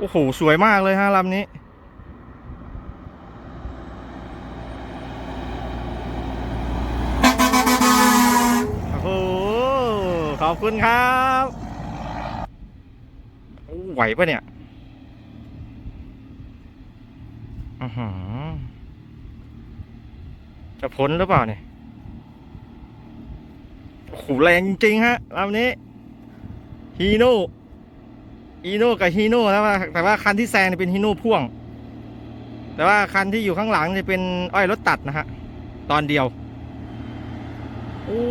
โอ้โห สวยมากเลยฮะลำนี้ โอ้โห ขอบคุณครับไหวปะเนี่ยอือหือจะพ้นหรือเปล่าเนี่ยโอ้โหแรงจริงฮะลำนี้ฮีโน่ ฮีโน่กับฮีโน่นะว่าแต่ว่าคันที่แซงเนี่ยเป็นฮีโน่พ่วง แต่ว่าคันที่อยู่ข้างหลังจะเป็นอ้อยรถตัดนะฮะ ตอนเดียวโอ้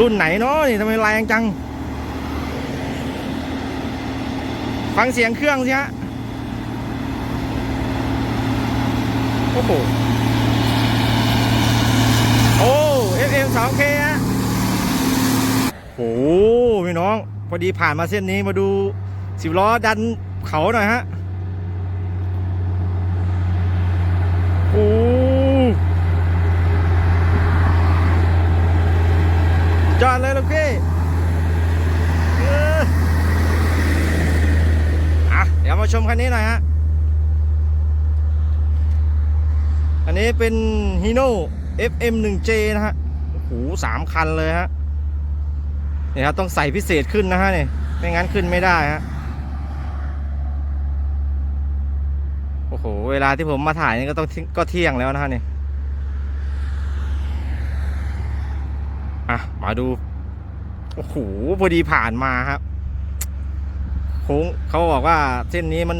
รุ่นไหนเนาะนี่ทำไมแรงจัง ฟังเสียงเครื่องสิฮะ โอ้โห โอ้ FM 2K ฮะโอ้โหพี่น้อง พอดีผ่านมาเส้นนี้มาดูสิบล้อดันเขาหน่อยฮะโอ้จอดเลยลูกพี่เอออะเดี๋ยวมาชมคันนี้หน่อยฮะอันนี้เป็นฮีโน่ FM 1J นะฮะโอ้โหสามคันเลยฮะ เนี่ยครับต้องใส่พิเศษขึ้นนะฮะเนี่ยไม่งั้นขึ้นไม่ได้ฮะโอ้โหเวลาที่ผมมาถ่ายนี่ก็ต้องก็เที่ยงแล้วนะฮะเนี่ยอะมาดูโอ้โหพอดีผ่านมาครับโค้งเขาบอกว่าเส้นนี้มัน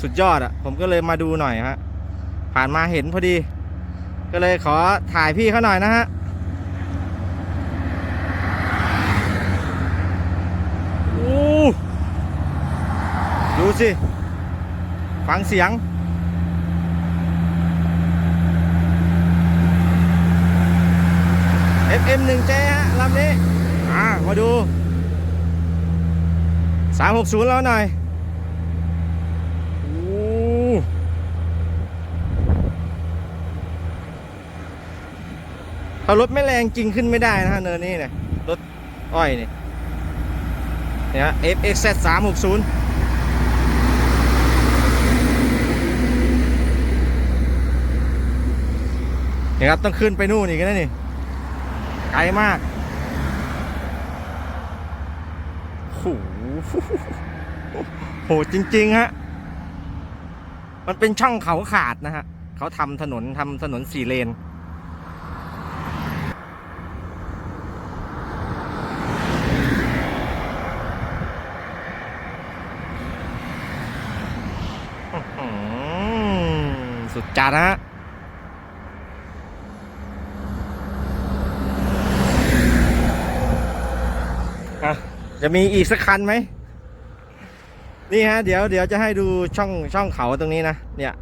สุดยอดอะ ผมก็เลยมาดูหน่อยฮะผ่านมาเห็นพอดี ก็เลยขอถ่ายพี่เขาหน่อยนะฮะ โอ้ดู สิ ฟังเสียง FM 1 j ฮะลำนี้ อ่า มาดู 360 แล้วหน่อยโอ้ถ้ารถไม่แรงจริงขึ้นไม่ได้นะฮะเนินนี้เนี่ยรถอ้อยเนี่ยเนี่ย FXZ 360 เนี่ยครับต้องขึ้นไปนู่นอีกนะนี่ไกลมากโหโหจริงๆฮะมันเป็นช่องเขาขาดนะฮะเขาทำถนนทำถนนสี่เลนสุดจัดนะฮะ จะมีอีกสักคันไหม นี่ฮะ เดี๋ยวเดี๋ยวจะให้ดูช่องช่องเขาตรงนี้นะ เนี่ย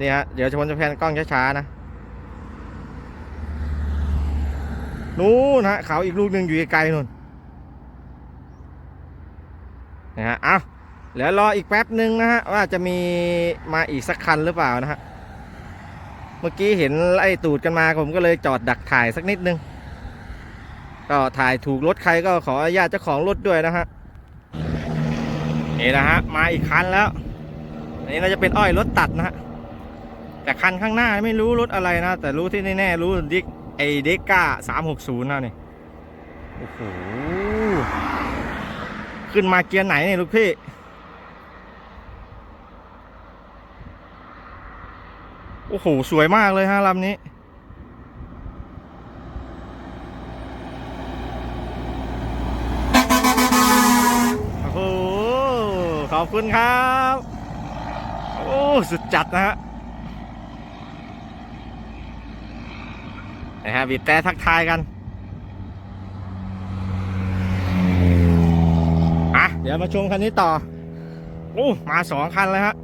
นี่ฮะ เดี๋ยวชนจะแพนกล้องช้าๆนะ นู้นฮะ เขาอีกลูกหนึ่งอยู่ไกลๆนู่น นะฮะ เอาเดี๋ยวรออีกแป๊บหนึ่งนะฮะ ว่าจะมีมาอีกสักคันหรือเปล่านะฮะ เมื่อกี้เห็นไล่ตูดกันมาผมก็เลยจอดดักถ่ายสักนิดนึง ก็ถ่ายถูกรถใครก็ขออนุญาตเจ้าของรถด้วยนะฮะนี่นะฮะมาอีกคันแล้วอันนี้เราจะเป็นอ้อยรถตัดนะฮะแต่คันข้างหน้าไม่รู้รถอะไรนะ แต่รู้ที่แน่ๆรู้ดิกไอเดกก้าสามหกศูนย์นะนี่โอ้โหขึ้นมาเกียร์ไหนเนี่ยลูกพี่โอ้โห สวยมากเลยฮะลำนี้ โอ้โห ขอบ คุณครับ โอ้ สุดจัดนะฮะนะฮะบีบแต่ทักทายกันอะเดี๋ยวมาชมคันนี้ต่อโอ้มาสองคันเลยฮะ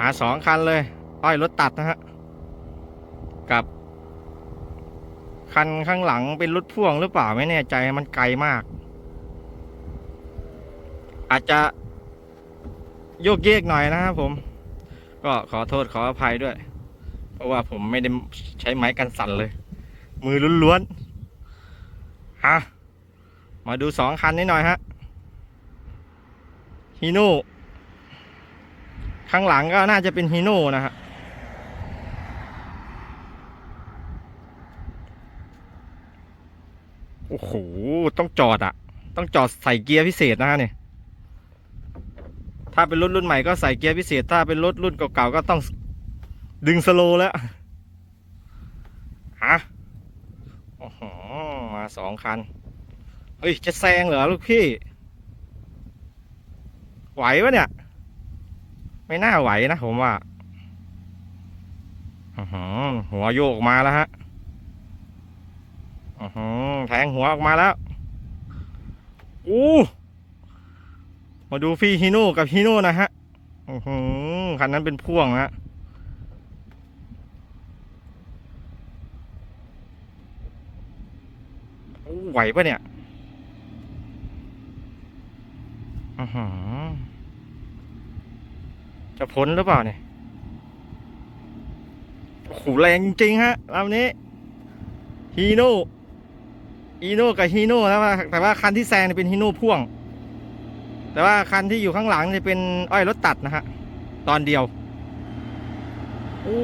มาสองคันเลย อ้อยรถตัดนะฮะ กับ คันข้างหลังเป็นรถพ่วงหรือเปล่าไม่แน่ใจมันไกลมาก อาจจะโยกเยกหน่อยนะครับผม ก็ขอโทษขออภัยด้วย เพราะว่าผมไม่ได้ใช้ไม้กันสั่นเลย มือล้วนๆฮะมาดูสองคันนี้หน่อยฮะฮีโน่ข้างหลังก็น่าจะเป็นฮีโน่นะฮะโอ้โห ต้องจอดอะต้องจอดใส่เกียร์พิเศษนะฮะเนี่ย ถ้าเป็นรถรุ่นใหม่ก็ใส่เกียร์พิเศษ ถ้าเป็นรถรุ่นเก่าๆก็ต้องดึงสโลแล้วฮะโอ้โหมาสองคัน เฮ้ย จะแซงเหรอลูกพี่ ไหวปะเนี่ย ไม่น่าไหวนะผมว่าอือหัวโยกมาแล้วฮะอือแทงหัวออกมาแล้ว อู้ มาดูพี่ฮิโน่กับฮิโน่นะฮะอื้อหือคันนั้นเป็นพ่วงฮะไหวปะเนี่ยอือหือจะพ้นหรือเปล่าเนี่ยโอ้โหแรงจริงๆฮะลำนี้ฮีโน่ฮีโน่กับฮีโน่แต่ว่าแต่ว่าคันที่แซงเนี่ยเป็นฮีโน่พ่วง แต่ว่าคันที่อยู่ข้างหลังจะเป็นอ้อยรถตัดนะฮะตอนเดียวโอ้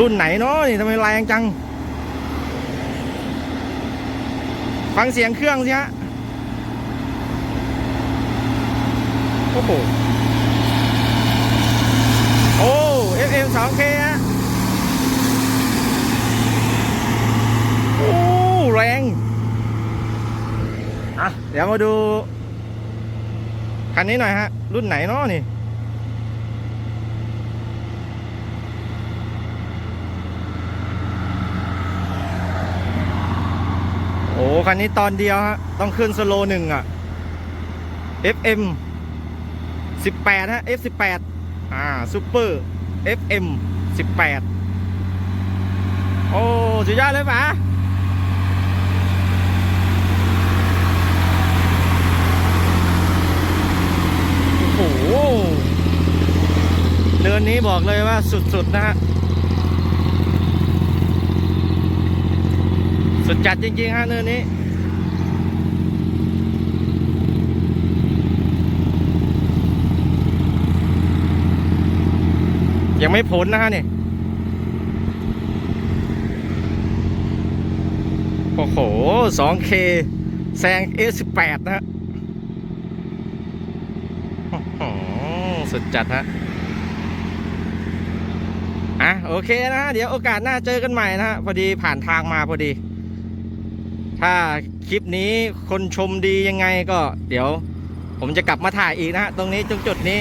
รุ่นไหนเนาะนี่ทำไมแรงจัง ฟังเสียงเครื่องสิฮะโอ้โหโอ้ FM 2K ฮะ โอ้ แรง อะ เดี๋ยวมาดู คันนี้หน่อยฮะ รุ่นไหนเนาะนี่ โอ้คันนี้ตอนเดียวฮะ ต้องขึ้นสโลหนึ่งอะ FM 18 ฮะ F18 อ่าซูเปอร์ FM 18 โอ้สุดยอดเลยปะโอ้เดินนี้บอกเลยว่าสุด ๆ นะฮะ สุดจัดจริง ๆ ฮะเนินนี้ยังไม่พ้นนะฮะนี่ โอ้โห 2K แซง S18 นะฮะอื้อหือ สุดจัดฮะอะโอเคนะฮะเดี๋ยวโอกาสหน้าเจอกันใหม่นะฮะพอดีผ่านทางมาพอดี ถ้าคลิปนี้คนชมดียังไงก็ เดี๋ยว ผมจะกลับมาถ่ายอีกนะฮะตรงนี้ตรงจุดนี้